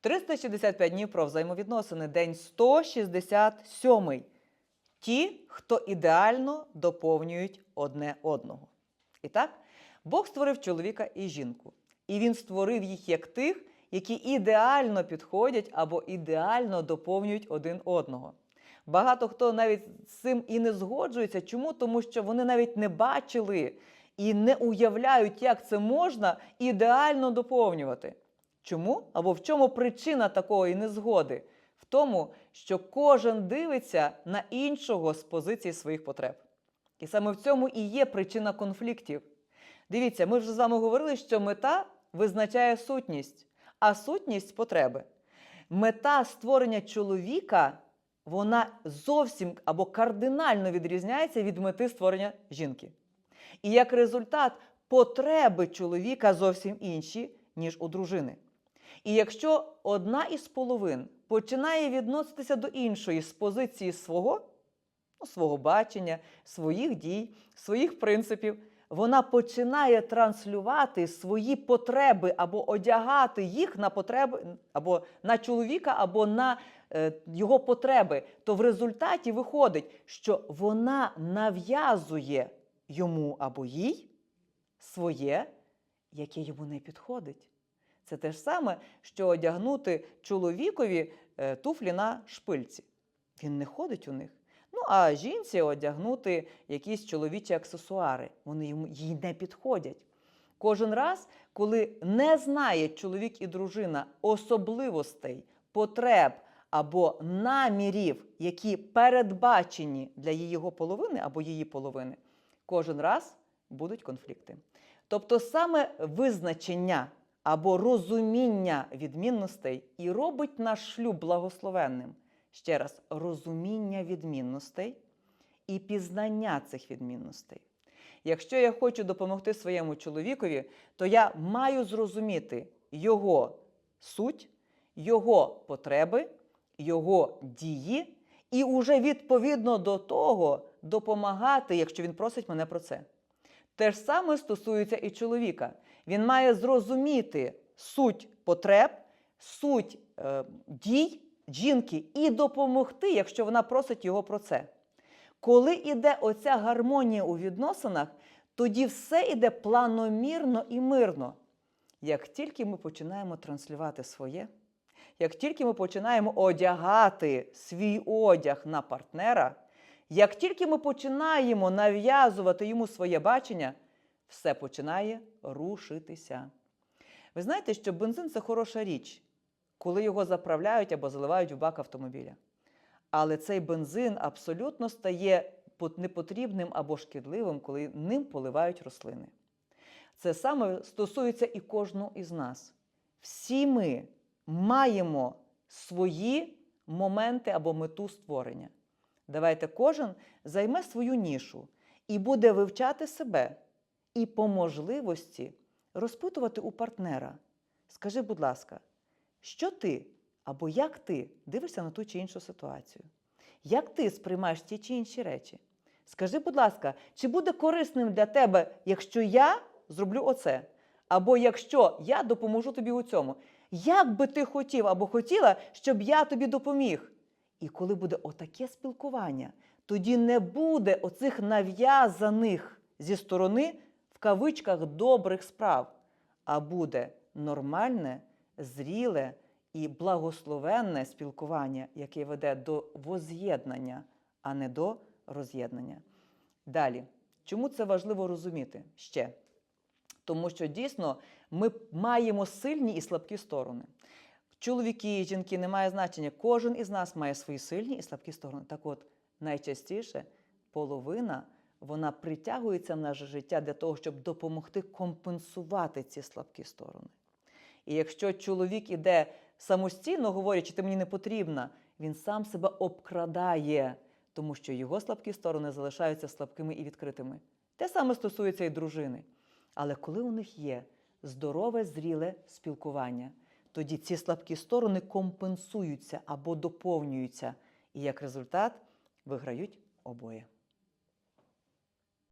365 днів про взаємовідносини. День 167. Ті, хто ідеально доповнюють одне одного. І так, Бог створив чоловіка і жінку. І він створив їх як тих, які ідеально підходять або ідеально доповнюють один одного. Багато хто навіть з цим і не згоджується. Чому? Тому що вони навіть не бачили і не уявляють, як це можна ідеально доповнювати. Чому? Або в чому причина такої незгоди? В тому, що кожен дивиться на іншого з позиції своїх потреб. І саме в цьому і є причина конфліктів. Дивіться, ми вже з вами говорили, що мета визначає сутність, а сутність потреби. Мета створення чоловіка вона зовсім або кардинально відрізняється від мети створення жінки. І як результат, потреби чоловіка зовсім інші, ніж у дружини. І якщо одна із половин починає відноситися до іншої з позиції свого, ну, свого бачення, своїх дій, своїх принципів, вона починає транслювати свої потреби або одягати їх на потреби або на чоловіка, або на е, його потреби, то в результаті виходить, що вона нав'язує йому або їй своє, яке йому не підходить. Це те ж саме, що одягнути чоловікові е, туфлі на шпильці. Він не ходить у них. Ну, а жінці одягнути якісь чоловічі аксесуари. Вони йому їй не підходять. Кожен раз, коли не знає чоловік і дружина особливостей, потреб або намірів, які передбачені для його половини або її половини, кожен раз будуть конфлікти. Тобто саме визначення або розуміння відмінностей і робить наш шлюб благословенним. Ще раз, розуміння відмінностей і пізнання цих відмінностей. Якщо я хочу допомогти своєму чоловікові, то я маю зрозуміти його суть, його потреби, його дії, і уже відповідно до того допомагати, якщо він просить мене про це. Те ж саме стосується і чоловіка. Він має зрозуміти суть потреб, суть е, дій жінки і допомогти, якщо вона просить його про це. Коли йде оця гармонія у відносинах, тоді все йде планомірно і мирно. Як тільки ми починаємо транслювати своє, як тільки ми починаємо одягати свій одяг на партнера, як тільки ми починаємо нав'язувати йому своє бачення, все починає рушитися. Ви знаєте, що бензин це хороша річ, коли його заправляють або заливають в бак автомобіля. Але цей бензин абсолютно стає непотрібним або шкідливим, коли ним поливають рослини. Це саме стосується і кожного із нас. Всі ми маємо свої моменти або мету створення. Давайте кожен займе свою нішу і буде вивчати себе і по можливості розпитувати у партнера. Скажи, будь ласка, що ти або як ти дивишся на ту чи іншу ситуацію? Як ти сприймаєш ті чи інші речі? Скажи, будь ласка, чи буде корисним для тебе, якщо я зроблю оце? Або якщо я допоможу тобі у цьому? Як би ти хотів або хотіла, щоб я тобі допоміг? І коли буде отаке спілкування, тоді не буде оцих нав'язаних зі сторони в кавичках добрих справ, а буде нормальне, зріле і благословенне спілкування, яке веде до воз'єднання, а не до роз'єднання. Далі, чому це важливо розуміти ще? Тому що дійсно ми маємо сильні і слабкі сторони. Чоловіки, жінки не має значення. Кожен із нас має свої сильні і слабкі сторони. Так от, найчастіше половина вона притягується в наше життя для того, щоб допомогти компенсувати ці слабкі сторони. І якщо чоловік іде самостійно, говорячи, ти мені не потрібна, він сам себе обкрадає, тому що його слабкі сторони залишаються слабкими і відкритими. Те саме стосується і дружини. Але коли у них є здорове, зріле спілкування, тоді ці слабкі сторони компенсуються або доповнюються, і як результат виграють обоє.